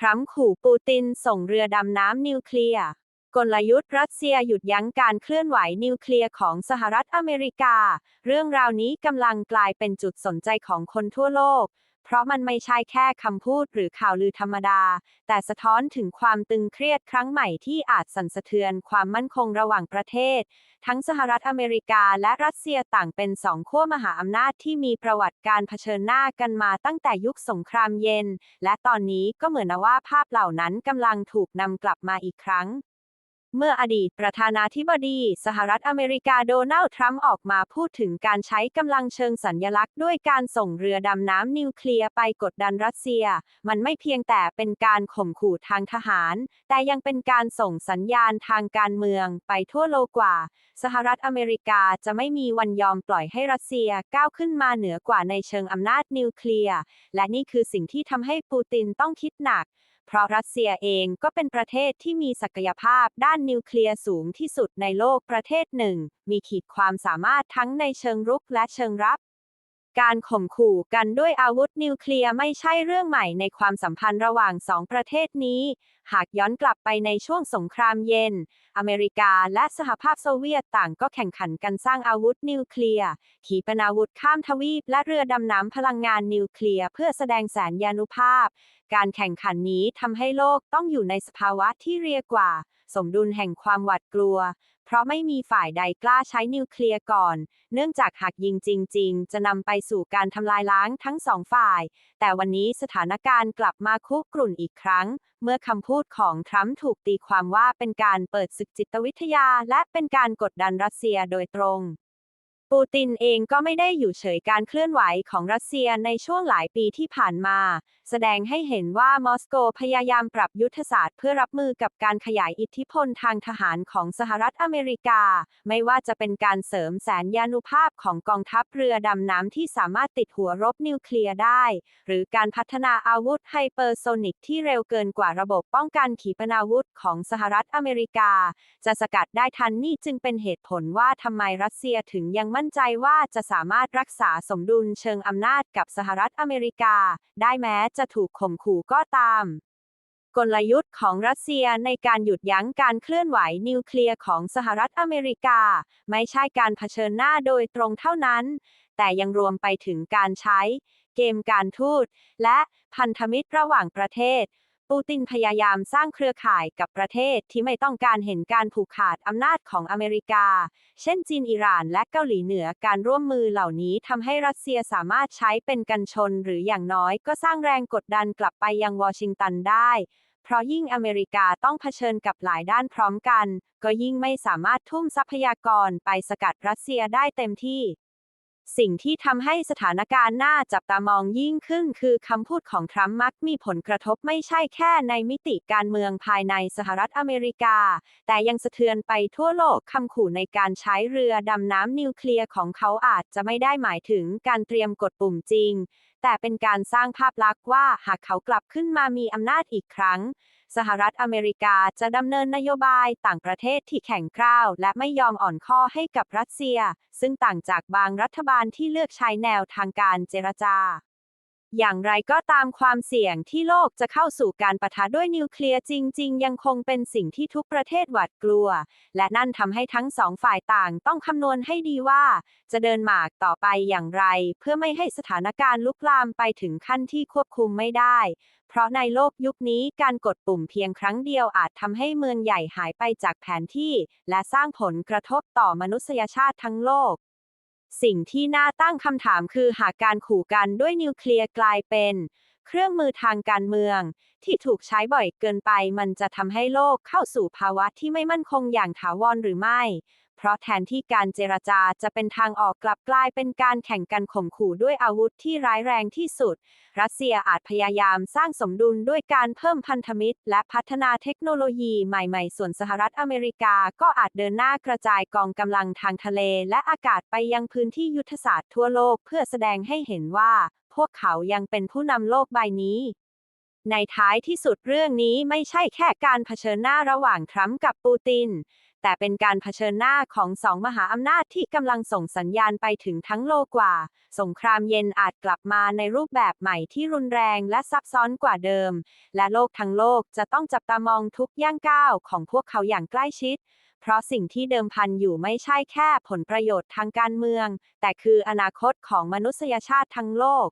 ทรัมป์ขู่ปูตินส่งเรือดำน้ำนิวเคลียร์ กลยุทธ์รัสเซียหยุดยั้งการเคลื่อนไหวนิวเคลียร์ของสหรัฐอเมริกา เรื่องราวนี้กำลังกลายเป็นจุดสนใจของคนทั่วโลก เพราะมันไม่ใช่แค่คำพูดหรือข่าวลือธรรมดา แต่สะท้อนถึงความตึงเครียดครั้งใหม่ที่อาจสั่นสะเทือนความมั่นคงระหว่างประเทศ ทั้งสหรัฐอเมริกาและรัสเซียต่างเป็นสองขั้วมหาอำนาจที่มีประวัติการเผชิญหน้ากันมาตั้งแต่ยุคสงครามเย็น และตอนนี้ก็เหมือนว่าภาพเหล่านั้นกำลังถูกนำกลับมาอีกครั้ง เมื่ออดีตประธานาธิบดี สหรัฐอเมริกาโดนัลด์ทรัมป์ออกมาพูดถึงการใช้กำลังเชิงสัญญลักษณ์ด้วยการส่งเรือดำน้ำนิวเคลียร์ไปกดดันรัสเซีย มันไม่เพียงแต่เป็นการข่มขู่ทางทหาร แต่ยังเป็นการส่งสัญญาณทางการเมืองไปทั่วโลกกว่า สหรัฐอเมริกาจะไม่มีวันยอมปล่อยให้รัสเซียก้าวขึ้นมาเหนือกว่าในเชิงอำนาจนิวเคลียร์ และนี่คือสิ่งที่ทำให้ปูตินต้องคิดหนัก เพราะรัสเซียเองก็เป็นประเทศที่มีศักยภาพด้านนิวเคลียร์สูงที่สุดในโลกประเทศหนึ่ง มีขีดความสามารถทั้งในเชิงรุกและเชิงรับ การข่มขู่กันด้วยอาวุธนิวเคลียร์ไม่ใช่เรื่องใหม่ในความสัมพันธ์ระหว่างสองประเทศนี้ หากย้อนกลับไปในช่วงสงครามเย็น อเมริกาและสหภาพโซเวียตต่างก็แข่งขันกันสร้างอาวุธนิวเคลียร์ ขีปนาวุธข้ามทวีป และเรือดำน้ำพลังงานนิวเคลียร์เพื่อแสดงแสนยานุภาพ การแข่งขันนี้ทำให้โลกต้องอยู่ในสภาวะที่เรียกว่า สมดุลแห่งความหวาดกลัว เพราะไม่มีฝ่ายใดกล้าใช้นิวเคลียร์ก่อน เนื่องจากหากยิงจริง ๆ จะนำไปสู่การทำลายล้างทั้งสองฝ่าย แต่วันนี้สถานการณ์กลับมาคุกรุ่นอีกครั้ง เมื่อคำพูดของทรัมป์ถูกตีความว่าเป็นการเปิดศึกจิตวิทยา และเป็นการกดดันรัสเซียโดยตรง ปูตินเองก็ไม่ได้อยู่เฉยการเคลื่อนไหวของรัสเซียในช่วงหลายปีที่ผ่านมา แสดงให้เห็นว่ามอสโกพยายามปรับยุทธศาสตร์เพื่อรับมือกับการขยายอิทธิพลทางทหารของสหรัฐอเมริกา ไม่ว่าจะเป็นการเสริมแสนยานุภาพของกองทัพเรือดำน้ำที่สามารถติดหัวรบนิวเคลียร์ได้ หรือการพัฒนาอาวุธไฮเปอร์โซนิกที่เร็วเกินกว่าระบบป้องกันขีปนาวุธของสหรัฐอเมริกา จะสกัดได้ทันนี่จึงเป็นเหตุผลว่าทำไมรัสเซียถึงยังไม่่นใจว่าจะสามารถรักษาสมดุลเชิงอำนาจกับสหรัฐอเมริกา ได้แม้จะถูกข่มขู่ก็ตาม กลยุทธ์ของรัสเซียในการหยุดยั้งการเคลื่อนไหวนิวเคลียร์ของสหรัฐอเมริกา ไม่ใช่การเผชิญหน้าโดยตรงเท่านั้น แต่ยังรวมไปถึงการใช้ เกมการทูตและพันธมิตรระหว่างประเทศ ปูตินพยายามสร้างเครือข่ายกับประเทศที่ไม่ต้องการเห็นการผูกขาดอำนาจของอเมริกา เช่นจีนอิหร่านและเกาหลีเหนือการร่วมมือเหล่านี้ทำให้รัสเซียสามารถใช้เป็นกันชนหรืออย่างน้อยก็สร้างแรงกดดันกลับไปยังวอชิงตันได้ เพราะยิ่งอเมริกาต้องเผชิญกับหลายด้านพร้อมกัน ก็ยิ่งไม่สามารถทุ่มทรัพยากรไปสกัดรัสเซียได้เต็มที่ สิ่งที่ทำให้สถานการณ์น่าจับตามองยิ่งขึ้น คือคำพูดของทรัมป์มักมีผลกระทบไม่ใช่แค่ในมิติการเมืองภายในสหรัฐอเมริกา แต่ยังสะเทือนไปทั่วโลกคำขู่ในการใช้เรือดำน้ำนิวเคลียร์ของเขาอาจจะไม่ได้หมายถึงการเตรียมกดปุ่มจริง แต่เป็นการสร้างภาพลักษณ์ว่าหากเขากลับขึ้นมามีอำนาจอีกครั้ง สหรัฐอเมริกาจะดำเนินนโยบายต่างประเทศที่แข็งกร้าวและไม่ยอมอ่อนข้อให้กับรัสเซีย ซึ่งต่างจากบางรัฐบาลที่เลือกใช้แนวทางการเจรจา อย่างไรก็ตามความเสี่ยงที่โลกจะเข้าสู่การปะทะด้วยนิวเคลียร์จริง ๆ ยังคงเป็นสิ่งที่ทุกประเทศหวาดกลัว และนั่นทำให้ทั้งสองฝ่ายต่างต้องคำนวณให้ดีว่า จะเดินหมากต่อไปอย่างไร เพื่อไม่ให้สถานการณ์ลุกลามไปถึงขั้นที่ควบคุมไม่ได้ เพราะในโลกยุคนี้การกดปุ่มเพียงครั้งเดียวอาจทำให้เมืองใหญ่หายไปจากแผนที่ และสร้างผลกระทบต่อมนุษยชาติทั้งโลก สิ่งที่น่าตั้งคำถามคือหากการขู่กันด้วยนิวเคลียร์กลายเป็น เครื่องมือทางการเมือง ที่ถูกใช้บ่อยเกินไปมันจะทำให้โลกเข้าสู่ภาวะที่ไม่มั่นคงอย่างถาวรหรือไม่ เพราะแทนที่การเจรจาจะเป็นทางออกกลับกลายเป็นการแข่งกันข่มขู่ด้วยอาวุธที่ร้ายแรงที่สุด รัสเซียอาจพยายามสร้างสมดุลด้วยการเพิ่มพันธมิตร และพัฒนาเทคโนโลยีใหม่ๆ ส่วนสหรัฐอเมริกาก็อาจเดินหน้ากระจายกองกำลังทางทะเลและอากาศไปยังพื้นที่ยุทธศาสตร์ทั่วโลกเพื่อแสดงให้เห็นว่า พวกเขายังเป็นผู้นำโลกใบนี้ในท้ายที่สุดเรื่องนี้ไม่ใช่แค่การเผชิญหน้าระหว่างทรัมป์กับปูติน แต่เป็นการเผชิญหน้าของสองมหาอำนาจที่กำลังส่งสัญญาณไปถึงทั้งโลกกว่า สงครามเย็นอาจกลับมาในรูปแบบใหม่ที่รุนแรงและซับซ้อนกว่าเดิม และโลกทั้งโลกจะต้องจับตามองทุกย่างก้าวของพวกเขาอย่างใกล้ชิด เพราะสิ่งที่เดิมพันอยู่ไม่ใช่แค่ผลประโยชน์ทางการเมือง แต่คืออนาคตของมนุษยชาติทั้งโลก